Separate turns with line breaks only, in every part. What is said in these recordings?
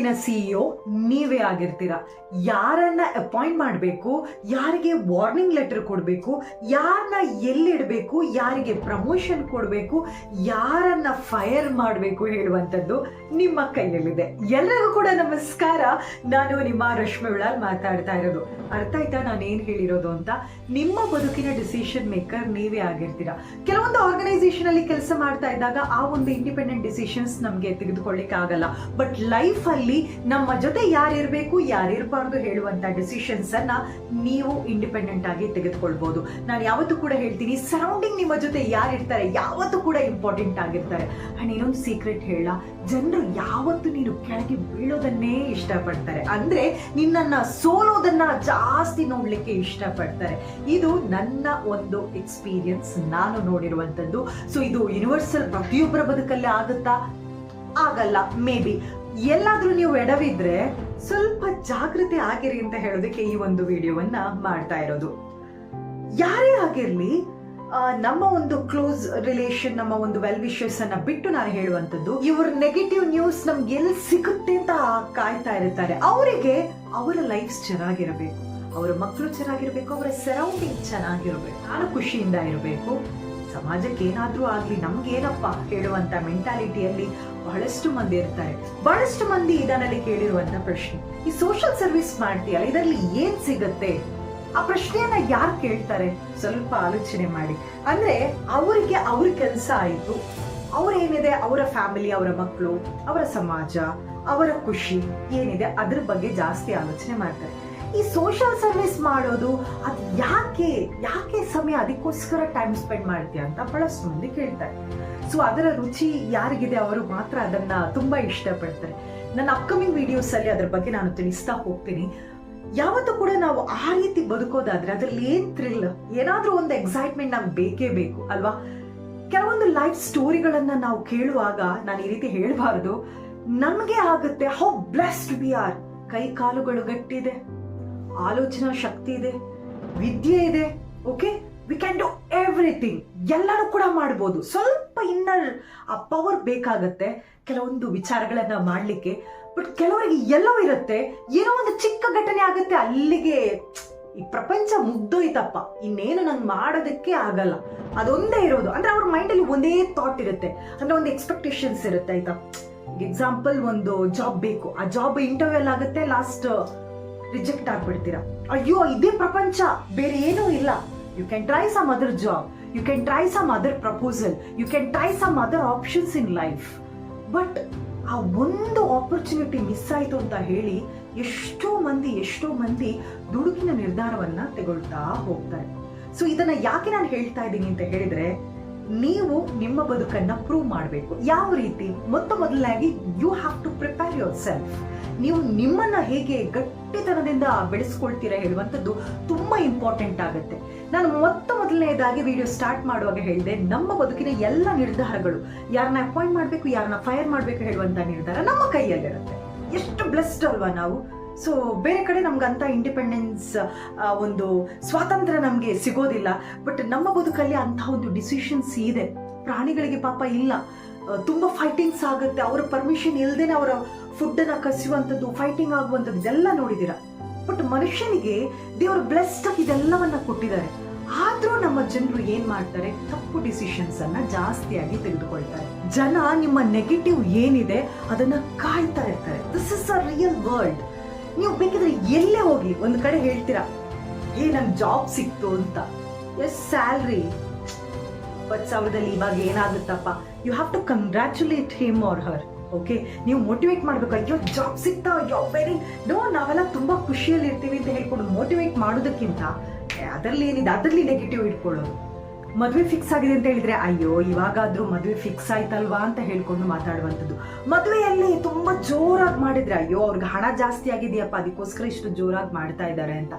ಬದುಕಿನ ಸಿಇಒ ನೀವೇ ಆಗಿರ್ತೀರ. ಯಾರನ್ನ ಅಪಾಯಿಂಟ್ ಮಾಡಬೇಕು, ಯಾರಿಗೆ ವಾರ್ನಿಂಗ್ ಲೆಟರ್ ಕೊಡಬೇಕು ಯಾರನ್ನ ಎಲ್ಲಿಡಬೇಕು, ಯಾರಿಗೆ ಪ್ರಮೋಷನ್ ಕೊಡಬೇಕು, ಯಾರನ್ನ ಫೈರ್ ಮಾಡಬೇಕು ಹೇಳುವಂಥದ್ದು ನಿಮ್ಮ ಕೈಯಲ್ಲಿದೆ. ಎಲ್ಲರಿಗೂ ಕೂಡ ನಮಸ್ಕಾರ. ನಾನು ನಿಮ್ಮ ರಶ್ಮಿ ಉಳಾಲ್ ಮಾತಾಡ್ತಾ ಇರೋದು. ಅರ್ಥ ಆಯ್ತಾ ನಾನು ಏನು ಹೇಳಿರೋದು ಅಂತ? ನಿಮ್ಮ ಬದುಕಿನ ಡಿಸಿಷನ್ ಮೇಕರ್ ನೀವೇ ಆಗಿರ್ತೀರ. ಕೆಲವೊಂದು ಆರ್ಗನೈಸೇಷನ್ ಅಲ್ಲಿ ಕೆಲಸ ಮಾಡ್ತಾ ಇದ್ದಾಗ ಆ ಒಂದು ಇಂಡಿಪೆಂಡೆಂಟ್ ಡಿಸಿಷನ್ಸ್ ನಮಗೆ ತೆಗೆದುಕೊಳ್ಳಿಕ್ಕೆ ಆಗಲ್ಲ ಬಟ್ ಲೈಫ್ ಅಲ್ಲಿ ನಮ್ಮ ಜೊತೆ ಯಾರಿರಬೇಕು, ಯಾರಿರಬಾರ್ದು ಹೇಳುವಂತ ಡಿಸಿಷನ್ಸ್ ಅನ್ನ ನೀವು ಇಂಡಿಪೆಂಡೆಂಟ್ ಆಗಿ ತೆಗೆದುಕೊಳ್ಬಹುದು ನಾನು ಯಾವತ್ತೂ ಕೂಡ ಹೇಳ್ತೀನಿ ಸರೌಂಡಿಂಗ್ ನಿಮ್ಮ ಜೊತೆ ಯಾರಿರ್ತಾರೆ ಯಾವತ್ತೂ ಕೂಡ ಇಂಪಾರ್ಟೆಂಟ್ ಆಗಿರ್ತಾರೆ. ಅಂಡ್ ಇನ್ನೊಂದು ಸೀಕ್ರೆಟ್ ಹೇಳ. ಜನರು ಯಾವತ್ತು ನೀನು ಕೆಳಗೆ ಬೀಳೋದನ್ನೇ ಇಷ್ಟಪಡ್ತಾರೆ. ಅಂದ್ರೆ ನಿನ್ನನ್ನ ಸೋಲೋದನ್ನ ಜಾಸ್ತಿ ನೋಡ್ಲಿಕ್ಕೆ ಇಷ್ಟಪಡ್ತಾರೆ. ಇದು ನನ್ನ ಒಂದು ಎಕ್ಸ್ಪೀರಿಯನ್ಸ್ ನಾನು ನೋಡಿರುವಂತದ್ದು. ಸೊ ಇದು ಯೂನಿವರ್ಸಲ್ ಪ್ರತಿಯೊಬ್ಬರ ಬದುಕಲ್ಲೇ ಆಗುತ್ತಾ? ಆಗಲ್ಲ. ಮೇ ಬಿ ಎಲ್ಲಾದ್ರೂ ನೀವು ಎಡವಿದ್ರೆ ಸ್ವಲ್ಪ ಜಾಗೃತಿ ಆಗಿರಿ ಅಂತ ಹೇಳೋದಕ್ಕೆ ಈ ಒಂದು ವಿಡಿಯೋವನ್ನ ಮಾಡ್ತಾ ಇರೋದು. ಯಾರೇ ಆಗಿರ್ಲಿ ನಮ್ಮ ಒಂದು ಕ್ಲೋಸ್ ರಿಲೇಷನ್, ನಮ್ಮ ಒಂದು ವೆಲ್ ವಿಶಸ್ ಅನ್ನ ಬಿಟ್ಟು ನಾನು ಹೇಳುವಂತದ್ದು ಇವ್ರ ನೆಗೆಟಿವ್ ನ್ಯೂಸ್ ನಮ್ಗೆ ಎಲ್ಲಿ ಸಿಗುತ್ತೆ ಅಂತ ಕಾಯ್ತಾ ಇರ್ತಾರೆ. ಅವರಿಗೆ ಅವರ ಲೈಫ್ ಚೆನ್ನಾಗಿರಬೇಕು, ಅವರ ಮಕ್ಕಳು ಚೆನ್ನಾಗಿರ್ಬೇಕು, ಅವರ ಸರೌಂಡಿಂಗ್ ಚೆನ್ನಾಗಿರ್ಬೇಕು ನಾನು ಖುಷಿಯಿಂದ ಇರಬೇಕು, ಸಮಾಜಕ್ಕೆ ಏನಾದ್ರೂ ಆಗ್ಲಿ, ನಮ್ಗೆ ಏನಪ್ಪ ಹೇಳುವಂತ ಮೆಂಟಾಲಿಟಿಯಲ್ಲಿ ಬಹಳಷ್ಟು ಮಂದಿ ಇರ್ತಾರೆ. ಬಹಳಷ್ಟು ಮಂದಿ ಇದನ್ನಲ್ಲಿ ಕೇಳಿರುವಂತ ಪ್ರಶ್ನೆ. ಈ ಸೋಷಿಯಲ್ ಸರ್ವಿಸ್ ಮಾಡ್ತೀಯಲ್ಲ, ಇದರಲ್ಲಿ ಏನ್ ಸಿಗತ್ತೆ? ಆ ಪ್ರಶ್ನೆಯನ್ನ ಯಾರು ಕೇಳ್ತಾರೆ? ಸ್ವಲ್ಪ ಆಲೋಚನೆ ಮಾಡಿ. ಅಂದ್ರೆ ಅವರಿಗೆ ಅವ್ರ ಕೆಲಸ ಆಯ್ತು. ಅವ್ರೇನಿದೆ ಅವರ ಫ್ಯಾಮಿಲಿ ಅವರ ಮಕ್ಕಳು ಅವರ ಸಮಾಜ, ಅವರ ಖುಷಿ ಏನಿದೆ? ಅದ್ರ ಬಗ್ಗೆ ಜಾಸ್ತಿ ಆಲೋಚನೆ ಮಾಡ್ತಾರೆ. ಈ ಸೋಷಿಯಲ್ ಸರ್ವಿಸ್ ಮಾಡೋದು, ಅದು ಯಾಕೆ ಯಾಕೆ ಸಮಯ ಅದಕ್ಕೋಸ್ಕರ ಟೈಮ್ ಸ್ಪೆಂಡ್ ಮಾಡ್ತೀಯ ಅಂತ ಬಹಳಷ್ಟು ಮಂದಿ ಕೇಳ್ತಾರೆ. ಸೊ ಅದರ ರುಚಿ ಯಾರಿಗಿದೆ ಅವರು ಮಾತ್ರ ಅದನ್ನ ತುಂಬಾ ಇಷ್ಟಪಡ್ತಾರೆ. ನನ್ನ ಅಪ್ಕಮಿಂಗ್ ವಿಡಿಯೋಸ್ ಅಲ್ಲಿ ಅದ್ರ ಬಗ್ಗೆ ನಾನು ತಿಳಿಸ್ತಾ ಹೋಗ್ತೀನಿ. ಯಾವತ್ತೂ ಕೂಡ ನಾವು ಆ ರೀತಿ ಬದುಕೋದಾದ್ರೆ ಅದ್ರಲ್ಲಿ ಏನ್ ಥ್ರಿಲ್ ಏನಾದರೂ ಒಂದು ಎಕ್ಸೈಟ್ಮೆಂಟ್ ನಮ್ಗೆ ಬೇಕೇ ಬೇಕು, ಅಲ್ವಾ? ಕೆಲವೊಂದು ಲೈಫ್ ಸ್ಟೋರಿಗಳನ್ನ ನಾವು ಕೇಳುವಾಗ ನಾನು ಈ ರೀತಿ ಹೇಳಬಾರದು, ನಮಗೆ ಆಗುತ್ತೆ ಹೌ ಬ್ಲೆಸ್ಡ್ ವಿ ಆರ್ ಕೈ ಕಾಲುಗಳು ಗಟ್ಟಿದೆ. ಆಲೋಚನಾ ಶಕ್ತಿ ಇದೆ, ವಿದ್ಯೆ ಇದೆ okay we can do everything ಎಲ್ಲರೂ ಕೂಡ ಮಾಡ್ಬೋದು. ಸ್ವಲ್ಪ ಇನ್ನರ್ ಆ ಪವರ್ ಬೇಕಾಗತ್ತೆ. ಕೆಲವೊಂದು ವಿಚಾರಗಳನ್ನ ಮಾಡ್ಲಿಕ್ಕೆ. ಬಟ್ ಕೆಲವರಿಗೆ ಎಲ್ಲೋ ಇರುತ್ತೆ. ಏನೋ ಒಂದು ಚಿಕ್ಕ ಘಟನೆ ಆಗುತ್ತೆ, ಅಲ್ಲಿಗೆ ಈ ಪ್ರಪಂಚ ಮುಗ್ದೋಯ್ತಪ್ಪ. ಇನ್ನೇನು ನಂಗೆ ಮಾಡೋದಕ್ಕೆ ಆಗಲ್ಲ. ಅದೊಂದೇ ಇರೋದು. ಅಂದ್ರೆ ಅವ್ರ ಮೈಂಡಲ್ಲಿ ಒಂದೇ ಥಾಟ್ ಇರುತ್ತೆ. ಅಂದ್ರೆ ಒಂದು ಎಕ್ಸ್ಪೆಕ್ಟೇಷನ್ಸ್ ಇರುತ್ತೆ, ಆಯ್ತಾ? ಎಕ್ಸಾಂಪಲ್ ಒಂದು ಜಾಬ್ ಬೇಕು. ಆ ಜಾಬ್ ಇಂಟರ್ವ್ಯೂ ಆಗುತ್ತೆ ಲಾಸ್ಟ್ ರಿಜೆಕ್ಟ್ ಆಗ್ಬಿಡ್ತೀರಾ? ಅಯ್ಯೋ, ಇದೇ ಪ್ರಪಂಚ. ಬೇರೆ ಏನೂ ಇಲ್ಲ. You can try some other job you can try some other proposal you can try some other options in life but ಆ ಒಂದು ಆಪರ್ಚುನಿಟಿ ಮಿಸ್ ಆಯ್ತು ಅಂತ ಹೇಳಿ ಎಷ್ಟೋ ಮಂದಿ ಎಷ್ಟೋ ಮಂದಿ ದುಡುಕಿನ ನಿರ್ಧಾರವನ್ನ ತಗೊಳ್ತಾ ಹೋಗ್ತಾರೆ. ಸೊ ಇದನ್ನ ಯಾಕೆ ನಾನು ಹೇಳ್ತಾ ಇದ್ದೀನಿ ಅಂತ ಹೇಳಿದ್ರೆ ನೀವು ನಿಮ್ಮ ಬದುಕನ್ನ ಪ್ರೂವ್ ಮಾಡಬೇಕು. ಯಾವ ರೀತಿ? ಮೊತ್ತ ಮೊದಲಾಗಿ you have to prepare yourself ನೀವು ನಿಮ್ಮನ್ನ ಹೇಗೆ ಗಟ್ಟಿತನದಿಂದ ಬೆಳೆಸ್ಕೊಳ್ತೀರಾ ಹೇಳುವಂಥದ್ದು ತುಂಬಾ ಇಂಪಾರ್ಟೆಂಟ್ ಆಗುತ್ತೆ. ನಾನು ಮೊತ್ತ ಮೊದಲನೇದಾಗಿ ವಿಡಿಯೋ ಸ್ಟಾರ್ಟ್ ಮಾಡುವಾಗ ಹೇಳಿದೆ, ನಮ್ಮ ಬದುಕಿನ ಎಲ್ಲ ನಿರ್ಧಾರಗಳು, ಯಾರನ್ನ ಅಪಾಯಿಂಟ್ ಮಾಡಬೇಕು, ಯಾರನ್ನ ಫೈರ್ ಮಾಡಬೇಕು ಹೇಳುವಂತ ನಿರ್ಧಾರ ನಮ್ಮ ಕೈಯಲ್ಲಿರುತ್ತೆ. ಎಷ್ಟು ಬ್ಲೆಸ್ಡ್ ಅಲ್ವಾ ನಾವು? ಸೊ ಬೇರೆ ಕಡೆ ನಮ್ಗಂತ ಇಂಡಿಪೆಂಡೆನ್ಸ್ ಒಂದು ಸ್ವಾತಂತ್ರ್ಯ ನಮಗೆ ಸಿಗೋದಿಲ್ಲ. ಬಟ್ ನಮ್ಮ ಬದುಕಲ್ಲಿ ಅಂತ ಒಂದು ಡಿಸಿಷನ್ಸ್ ಇದೆ. ಪ್ರಾಣಿಗಳಿಗೆ ಪಾಪ ಇಲ್ಲ. ತುಂಬ ಫೈಟಿಂಗ್ಸ್ ಆಗುತ್ತೆ. ಅವರ ಪರ್ಮಿಷನ್ ಇಲ್ಲದೇ ಅವರ ಫುಡ್ ಅನ್ನ ಕಸಿಯುವಂಥದ್ದು ಫೈಟಿಂಗ್ ಆಗುವಂಥದ್ದು ಇದೆಲ್ಲ ನೋಡಿದೀರ ಬಟ್ ಮನುಷ್ಯನಿಗೆ ದೇವರು ಬ್ಲೆಸ್ಡ್ ಇದೆಲ್ಲವನ್ನ ಕೊಟ್ಟಿದ್ದಾರೆ. ಆದ್ರೂ ನಮ್ಮ ಜನರು ಏನು ಮಾಡ್ತಾರೆ? ತಪ್ಪು ಡಿಸಿಷನ್ಸ್ ಅನ್ನ ಜಾಸ್ತಿಯಾಗಿ ತೆಗೆದುಕೊಳ್ತಾರೆ. ಜನ ನಿಮ್ಮ ನೆಗೆಟಿವ್ ಏನಿದೆ ಅದನ್ನ ಕಾಯ್ತಾ ಇರ್ತಾರೆ. This is a real world ನೀವು ಬೇಕಿದ್ರೆ ಎಲ್ಲೇ ಹೋಗಿ ಒಂದು ಕಡೆ ಹೇಳ್ತೀರಾ, ಏ, ನಂಗೆ ಜಾಬ್ ಸಿಕ್ತು ಅಂತ. ಎಸ್ ಸ್ಯಾಲ್ರಿ ಇಪ್ಪತ್ತು ಸಾವಿರದಲ್ಲಿ ಇವಾಗ ಏನಾಗುತ್ತಪ್ಪ? You have to congratulate him or her okay ನೀವು ಮೋಟಿವೇಟ್ ಮಾಡ್ಬೇಕು, ಅಯ್ಯೋ ಜಾಬ್ ಸಿಗ್ತಾ ಅಯ್ಯೋ ವೆರಿ ನೋ ನಾವೆಲ್ಲ ತುಂಬಾ ಖುಷಿಯಲ್ಲಿ ಇರ್ತೀವಿ ಅಂತ ಹೇಳ್ಕೊಂಡು ಮೋಟಿವೇಟ್ ಮಾಡೋದಕ್ಕಿಂತ ಅದರಲ್ಲಿ ಏನಿದೆ, ಅದರಲ್ಲಿ ನೆಗೆಟಿವ್ ಇಟ್ಕೊಳ್ಳೋದು. ಮದುವೆ ಫಿಕ್ಸ್ ಆಗಿದೆ ಅಂತ ಹೇಳಿದ್ರೆ ಅಯ್ಯೋ ಇವಾಗಾದ್ರೂ ಮದುವೆ ಫಿಕ್ಸ್ ಆಯ್ತಲ್ವಾ? ಅಂತ ಹೇಳ್ಕೊಂಡು ಮಾತಾಡುವಂಥದ್ದು. ಮದುವೆಯಲ್ಲಿ ತುಂಬಾ ಜೋರಾಗಿ ಮಾಡಿದ್ರೆ ಅಯ್ಯೋ ಅವ್ರಿಗೆ ಹಣ ಜಾಸ್ತಿ ಆಗಿದೆಯಪ್ಪ ಅದಕ್ಕೋಸ್ಕರ ಇಷ್ಟು ಜೋರಾಗಿ ಮಾಡ್ತಾ ಇದ್ದಾರೆ ಅಂತ.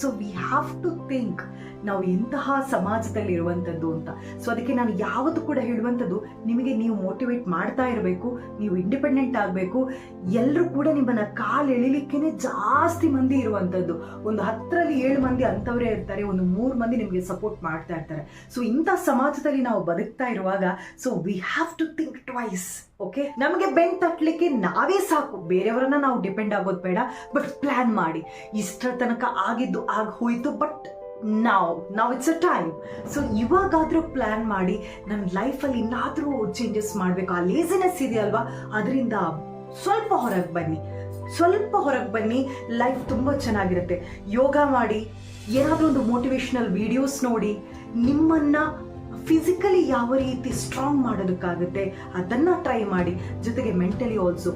So we have to think ನಾವು ಎಂತಹ ಸಮಾಜದಲ್ಲಿ ಇರುವಂಥದ್ದು ಅಂತ. ಸೊ ಅದಕ್ಕೆ ನಾನು ಯಾವತ್ತೂ ಕೂಡ ಹೇಳುವಂಥದ್ದು ನಿಮಗೆ ನೀವು ಮೋಟಿವೇಟ್ ಮಾಡ್ತಾ ಇರಬೇಕು ನೀವು ಇಂಡಿಪೆಂಡೆಂಟ್ ಆಗಬೇಕು ಎಲ್ಲರೂ ಕೂಡ ನಿಮ್ಮನ್ನ ಕಾಲು ಎಳಿಲಿಕ್ಕೆ ಜಾಸ್ತಿ ಮಂದಿ ಇರುವಂಥದ್ದು. ಒಂದು ಹತ್ತರಲ್ಲಿ ಏಳು ಮಂದಿ ಅಂಥವರೇ ಇರ್ತಾರೆ ಒಂದು ಮೂರು ಮಂದಿ ನಿಮಗೆ ಸಪೋರ್ಟ್ ಮಾಡ್ತಾ ಇರ್ತಾರೆ. ಸೊ ಇಂಥ ಸಮಾಜದಲ್ಲಿ ನಾವು ಬದುಕ್ತಾ ಇರುವಾಗ so we have to think twice okay ನಮಗೆ ಬೆನ್ ತಟ್ಟಲಿಕ್ಕೆ ನಾವೇ ಸಾಕು. ಬೇರೆಯವರನ್ನ ನಾವು ಡಿಪೆಂಡ್ ಆಗೋದು ಬೇಡ ಬಟ್ ಪ್ಲಾನ್ ಮಾಡಿ. ಇಷ್ಟರ ತನಕ ಆಗಿದ್ದು ಆಗ ಹೋಯಿತು ಬಟ್ ನಾವು ನಾವು ಇಟ್ಸ್ ಅ ಟೈಮ್ ಸೊ ಇವಾಗಾದರೂ ಪ್ಲ್ಯಾನ್ ಮಾಡಿ ನನ್ನ ಲೈಫಲ್ಲಿ ಇನ್ನಾದರೂ ಚೇಂಜಸ್ ಮಾಡಬೇಕು. ಆ ಲೇಸಿನೆಸ್ ಇದೆಯಲ್ವಾ ಅದರಿಂದ ಸ್ವಲ್ಪ ಹೊರಗೆ ಬನ್ನಿ. ಸ್ವಲ್ಪ ಹೊರಗೆ ಬನ್ನಿ ಲೈಫ್ ತುಂಬ ಚೆನ್ನಾಗಿರುತ್ತೆ. ಯೋಗ ಮಾಡಿ, ಏನಾದರೂ ಒಂದು ಮೋಟಿವೇಶ್ನಲ್ ವಿಡಿಯೋಸ್ ನೋಡಿ ನಿಮ್ಮನ್ನು ಫಿಸಿಕಲಿ ಯಾವ ರೀತಿ ಸ್ಟ್ರಾಂಗ್ ಮಾಡೋದಕ್ಕಾಗುತ್ತೆ ಅದನ್ನ ಟ್ರೈ ಮಾಡಿ. ಜೊತೆಗೆ mentally also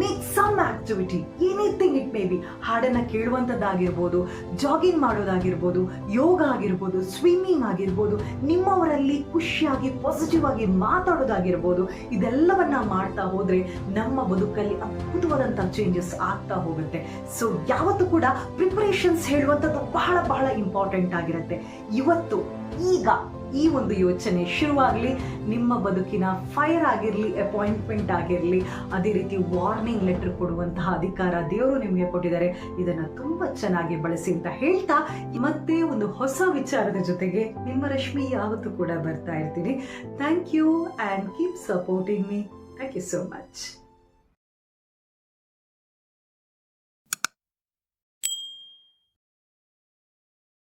make some activity anything it may be ಹಾಡನ್ನ ಕೇಳುವಂಥದ್ದಾಗಿರ್ಬೋದು ಜಾಗಿಂಗ್ ಮಾಡೋದಾಗಿರ್ಬೋದು, ಯೋಗ ಆಗಿರ್ಬೋದು ಸ್ವಿಮ್ಮಿಂಗ್ ಆಗಿರ್ಬೋದು, ನಿಮ್ಮವರಲ್ಲಿ ಖುಷಿಯಾಗಿ ಪಾಸಿಟಿವ್ ಆಗಿ ಮಾತಾಡೋದಾಗಿರ್ಬೋದು, ಇದೆಲ್ಲವನ್ನ ಮಾಡ್ತಾ ಹೋದ್ರೆ ನಮ್ಮ ಬದುಕಲ್ಲಿ ಅದ್ಭುತವಾದಂಥ ಚೇಂಜಸ್ ಆಗ್ತಾ ಹೋಗುತ್ತೆ. ಸೊ ಯಾವತ್ತೂ ಕೂಡ ಪ್ರಿಪರೇಷನ್ಸ್ ಹೇಳುವಂಥದ್ದು ಬಹಳ ಬಹಳ ಇಂಪಾರ್ಟೆಂಟ್ ಆಗಿರುತ್ತೆ. ಇವತ್ತು ಈಗ ಈ ಒಂದು ಯೋಚನೆ ಶುರುವಾಗಲಿ, ನಿಮ್ಮ ಬದುಕಿನ ಫೈರ್ ಆಗಿರಲಿ ಅಪಾಯಿಂಟ್ಮೆಂಟ್ ಆಗಿರಲಿ, ಅದೇ ರೀತಿ ವಾರ್ನಿಂಗ್ ಲೆಟರ್ ಕೊಡುವಂತಹ ಅಧಿಕಾರ ದೇವರು ನಿಮಗೆ ಕೊಟ್ಟಿದ್ದಾರೆ. ಇದನ್ನು ತುಂಬ ಚೆನ್ನಾಗಿ ಬಳಸಿ ಅಂತ ಹೇಳ್ತಾ, ಮತ್ತೆ ಒಂದು ಹೊಸ ವಿಚಾರದ ಜೊತೆಗೆ ನಿಮ್ಮ ರಶ್ಮಿ ಯಾವತ್ತೂ ಕೂಡ ಬರ್ತಾ ಇರ್ತೀನಿ. Thank you and keep supporting me thank you so much